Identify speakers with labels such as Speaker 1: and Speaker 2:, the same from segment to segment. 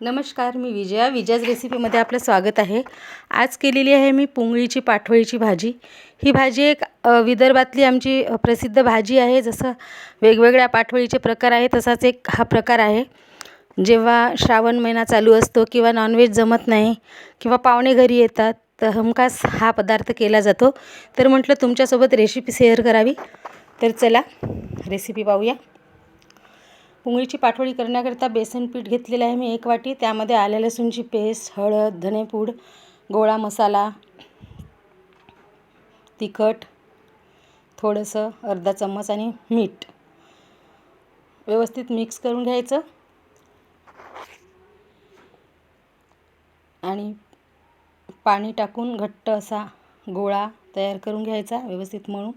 Speaker 1: नमस्कार मी विजया. विजयाज रेसिपीमध्ये आपलं स्वागत आहे. आज केलेली आहे मी पुंगळीची पाठवळीची भाजी. ही भाजी एक विदर्भातली आमची प्रसिद्ध भाजी आहे. जसं वेगवेगळ्या पाठवळीचे प्रकार आहे तसाच एक हा प्रकार आहे. जेव्हा श्रावण महिना चालू असतो किंवा नॉनव्हेज जमत नाही किंवा पाहुणे घरी येतात तर हमखास हा पदार्थ केला जातो. तर म्हटलं तुमच्यासोबत रेसिपी शेअर करावी. तर चला रेसिपी पाहूया. पुंगळीची पाठवळी करण्याकरिता बेसन पीठ घेतलेलं आहे मी एक वाटी. त्यामध्ये आल्या लसूणची पेस्ट हळद धनेपूड गोळा मसाला तिखट थोडंसं अर्धा चम्मच आणि मीठ. व्यवस्थित मिक्स करून घ्यायचं. आणि पाणी टाकून घट्ट असा गोळा तयार करून घ्यायचा व्यवस्थित मळून.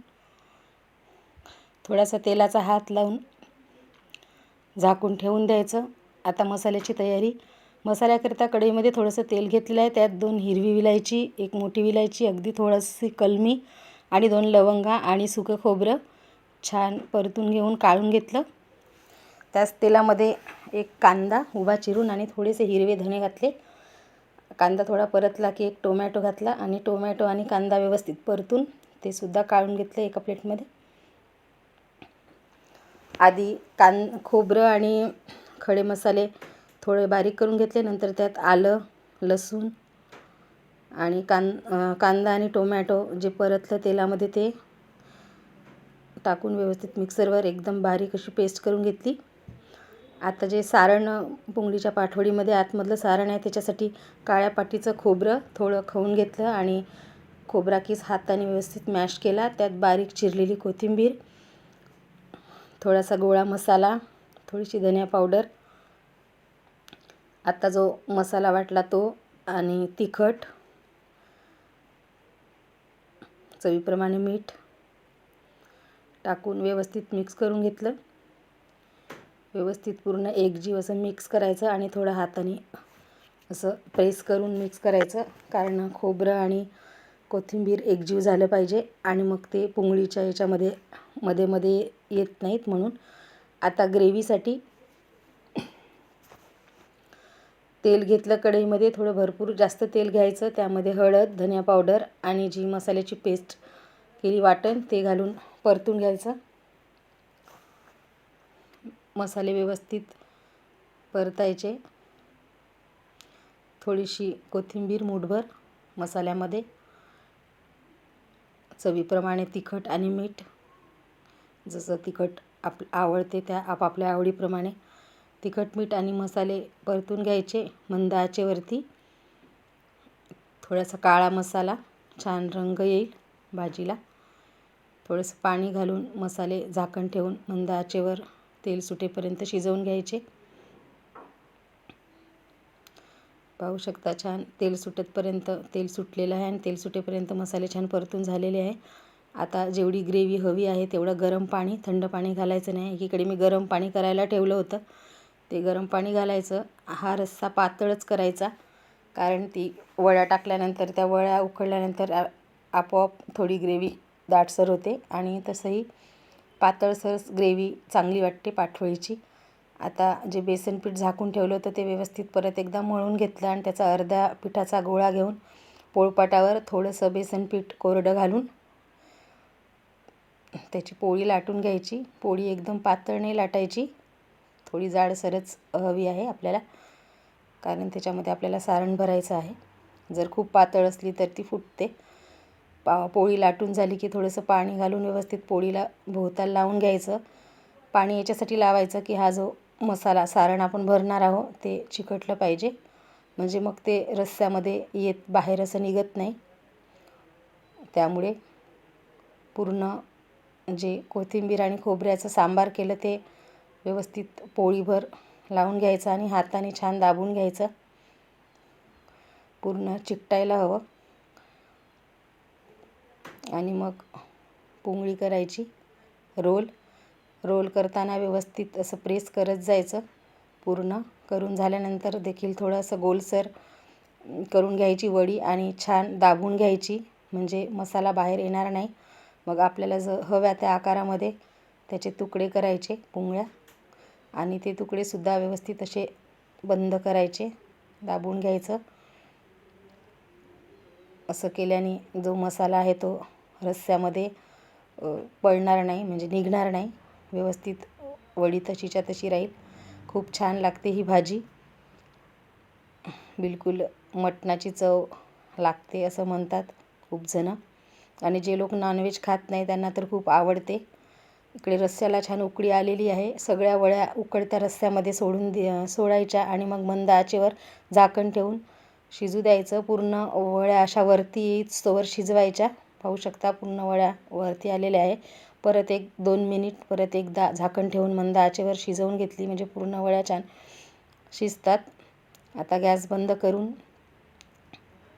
Speaker 1: थोडासा तेलाचा हात लावून झाकून ठेवून द्यायचं. आता मसाल्याची तयारी. मसाल्याकरिता कढईमध्ये थोडंसं तेल घेतलेलं आहे. त्यात दोन हिरवी विलायची एक मोठी विलायची अगदी थोडीशी कलमी आणि दोन लवंगा आणि सुकं खोबरं छान परतून घेऊन काढून घेतलं. त्याच तेलामध्ये एक कांदा उभा चिरून आणि थोडेसे हिरवे धणे घातले. कांदा थोडा परतला की एक टोमॅटो घातला आणि टोमॅटो आणि कांदा व्यवस्थित परतून ते सुद्धा काढून घेतलं एका प्लेटमध्ये. आधी कान खोबरं आणि खडे मसाले थोडे बारीक करून घेतले. नंतर त्यात आलं लसूण आणि कान कांदा आणि टोमॅटो जे परतलं तेलामध्ये ते टाकून व्यवस्थित मिक्सरवर एकदम बारीक अशी पेस्ट करून घेतली. आता जे सारण पुंगडीच्या पाठवडीमध्ये आतमधलं सारण आहे त्याच्यासाठी काळ्या पाटीचं खोबरं थोडं खाऊन घेतलं आणि खोबरा किस हाताने व्यवस्थित मॅश केला. त्यात बारीक चिरलेली कोथिंबीर थोडासा गोळा मसाला थोडीशी धनिया पावडर. आता जो मसाला वाटला तो आणि तिखट चवीप्रमाणे मीठ टाकून व्यवस्थित मिक्स करून घेतलं. व्यवस्थित पूर्ण एकजीव असं मिक्स करायचं आणि थोडं हाताने असं प्रेस करून मिक्स करायचं कारण खोबरं आणि कोथिंबीर एकजीव झालं पाहिजे आणि मग ते पुंगळीच्या याच्यामध्ये मध्ये मध्ये येत नाहीत म्हणून. आता ग्रेव्हीसाठी तेल घेतलं कढईमध्ये थोडं भरपूर जास्त तेल घ्यायचं. त्यामध्ये हळद धनिया पावडर आणि जी मसाल्याची पेस्ट केली वाटण ते घालून परतून घ्यायचं. मसाले व्यवस्थित परतायचे. थोडीशी कोथिंबीर मूठभर मसाल्यामध्ये. चवीप्रमाणे तिखट आणि मीठ जसं तिखट आप आवडते त्या आपापल्या आवडीप्रमाणे. तिखट मीठ आणि मसाले परतून घ्यायचे मंद आचेवरती थोडासा काळा मसाला छान रंग येईल भाजीला. थोडंसं पाणी घालून मसाले झाकण ठेवून मंद आचेवर तेल सुटेपर्यंत शिजवून घ्यायचे. पाहू शकता छान तेल सुटतपर्यंत तेल सुटलेलं आहे आणि तेल सुटेपर्यंत मसाले छान परतून झालेले आहे. आता जेवढी ग्रेव्ही हवी आहे तेवढं गरम पाणी थंड पाणी घालायचं नाही. एकीकडे मी गरम पाणी करायला ठेवलं होतं. ते गरम पाणी घालायचं. हा रस्सा पातळच करायचा. कारण ती वड्या टाकल्यानंतर त्या वड्या उकळल्यानंतर आपोआप थोडी ग्रेव्ही दाटसर होते आणि तसंही पातळसर ग्रेव्ही चांगली वाटते पाठवळीची आता जे बेसन पीठ झाकून ठेवलं होतं ते व्यवस्थित परत एकदा मळून घेतलं आणि त्याचा अर्ध्या पिठाचा गोळा घेऊन पोळपाटावर थोडंसं बेसन पीठ कोरडं घालून त्याची पोळी लाटून घ्यायची. पोळी एकदम पातळ नाही लाटायची. थोडी जाडसरच हवी आहे आपल्याला कारण त्याच्यामध्ये आपल्याला सारण भरायचं आहे. जर खूप पातळ असली तर ती फुटते. पा पोळी लाटून झाली की थोडंसं पाणी घालून व्यवस्थित पोळीला भोवताल लावून घ्यायचं. पाणी याच्यासाठी लावायचं की हा जो मसाला सारण आपण भरणार आहोत ते चिकटलं पाहिजे. म्हणजे मग ते रस्स्यामध्ये येत बाहेर असं निघत नाही. त्यामुळे पूर्ण जे कोथिंबीर आणि खोबऱ्याचं सांबार केलं ते व्यवस्थित पोळीभर लावून घ्यायचं आणि हाताने छान दाबून घ्यायचं. पूर्ण चिकटायला हवं. आणि मग पुंगळी करायची रोल. रोल करताना व्यवस्थित असं प्रेस करत जायचं. पूर्ण करून झाल्यानंतर देखील थोडंसं गोलसर करून घ्यायची वडी आणि छान दाबून घ्यायची. म्हणजे मसाला बाहेर येणार नाही. मग आपल्याला ज हव्या त्या आकारामध्ये त्याचे तुकडे करायचे पुंगळ्या. आणि ते तुकडेसुद्धा व्यवस्थित असे बंद करायचे दाबून घ्यायचं. असं केल्याने जो मसाला आहे तो रस्स्यामध्ये पडणार नाही म्हणजे निघणार नाही. व्यवस्थित वडी तशीच्या तशी राहील. खूप छान लागते ही भाजी. बिलकुल मटणाची चव लागते असं म्हणतात खूप जणं. आणि जे लोक नॉनव्हेज खात नाही त्यांना तर खूप आवडते. इकडे रस्स्याला छान उकळी आलेली आहे. सगळ्या वड्या उकळत्या रस्स्यामध्ये सोडून दे सोडायच्या आणि मग मंद आचेवर झाकण ठेवून शिजू द्यायचं. पूर्ण वड्या अशा वरती येईस्तोवर शिजवायच्या. पाहू शकता पूर्ण वड्या वरती आलेल्या आहे. परत एक दोन मिनिट परत एकदा झाकण ठेवून मंद आचेवर शिजवून घेतली. म्हणजे पूर्ण वड्या छान शिजतात. आता गॅस बंद करून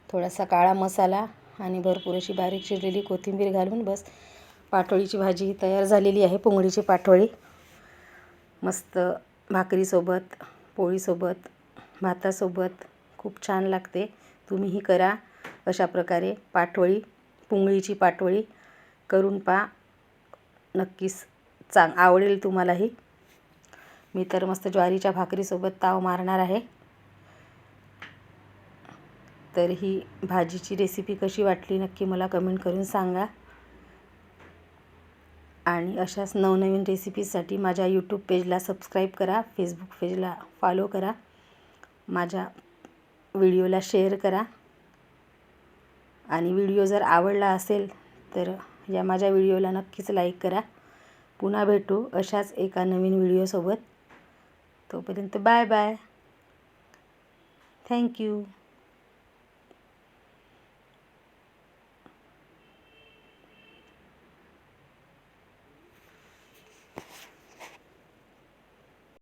Speaker 1: थोडासा काळा मसाला आणि भरपूर अशी बारीक चिरलेली कोथिंबीर घालून बस. पाटोळीची भाजी तयार झालेली आहे पोंगळीची पाटोळी. मस्त भाकरीसोबत पोळीसोबत भातासोबत खूप छान लागते. तुम्हीही करा अशा प्रकारे पाटोळी पुंगळीची पाटोळी करून पा नक्कीच चांग आवडेल तुम्हालाही. मी तर मस्त ज्वारीच्या भाकरीसोबत ताव मारणार आहे. तर ही भाजीची रेसिपी कशी वाटली नक्की मला कमेंट करून सांगा. आणि अशाच नवनवीन रेसिपीजसाठी माझ्या यूट्यूब पेजला सबस्क्राईब करा फेसबुक पेजला फॉलो करा माझ्या व्हिडिओला शेअर करा. आणि व्हिडिओ जर आवडला असेल तर या माझ्या व्हिडिओला नक्कीच लाईक करा. पुन्हा भेटू अशाच एका नवीन व्हिडिओसोबत. तोपर्यंत बाय बाय. थँक्यू